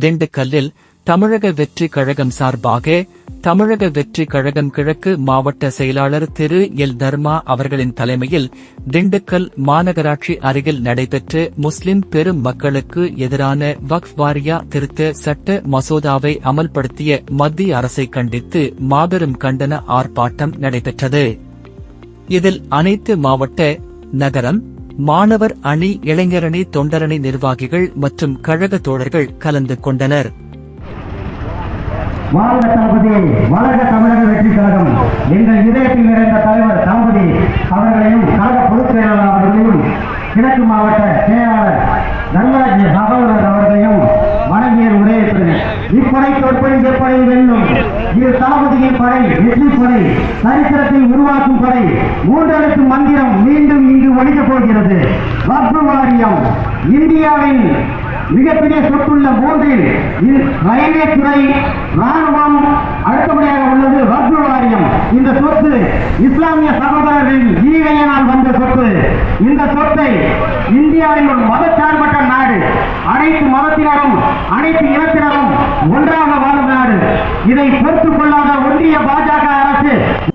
திண்டுக்கல்லில் தமிழக வெற்றி கழகம் சார்பாக தமிழக வெற்றி கழகம் கிழக்கு மாவட்ட செயலாளர் திரு எல். தர்மா அவர்களின் தலைமையில் திண்டுக்கல் மாநகராட்சி அருகில் நடைபெற்ற முஸ்லிம் பெரும் மக்களுக்கு எதிரான வக்ஃப் வாரியா திருத்த சட்ட மசோதாவை அமல்படுத்திய மத்திய அரசை கண்டித்து மாபெரும் கண்டன ஆர்ப்பாட்டம் நடைபெற்றது. இதில் அனைத்து மாவட்ட நகரம் மாணவர் அணி இளைஞரணி தொண்டரணி நிர்வாகிகள் மற்றும் கழக தோழர்கள் கலந்து கொண்டனர். வாழ்க தளபதி வளர்க தமிழக வெற்றி கழகம். எங்கள் இதயத்தில் நிறைந்த தலைவர் தளபதி அவர்களையும் கழக பொதுச் செயலாளர் அவர்களையும் கிழக்கு மாவட்ட செயலாளர் தன்ராஜ் சகோதரர் அவர்களையும் வணங்கிய உரையேற்றுகிறேன் இப்படை தொற்படி எப்படை வெல்லும்? இது தளபதியின் படை வெற்றி படை சரித்திரத்தை உருவாக்கும் படை. மூன்றெழுத்து மந்திரம் வக்பு வாரியம். இந்தியாவின் மிகப்பெரிய சொத்துள்ள மூன்றில் ரயில்வே துறை ராணுவம் அடுத்தபடியாக உள்ளது. வக்ஃபு வாரியம். இந்த சொத்து இஸ்லாமிய சகோதரர்களின் ஈகையினால் வந்த சொத்து. இந்த சொத்தை இந்தியாவில் ஒரு மதச்சார்பட்ட நாடு. அனைத்து மதத்தினரும் அனைத்து இனத்தினரும் ஒன்றாக வாழும் நாடு. இதை பொறுத்துக் கொள்ளாத ஒன்றிய பாஜக அரசு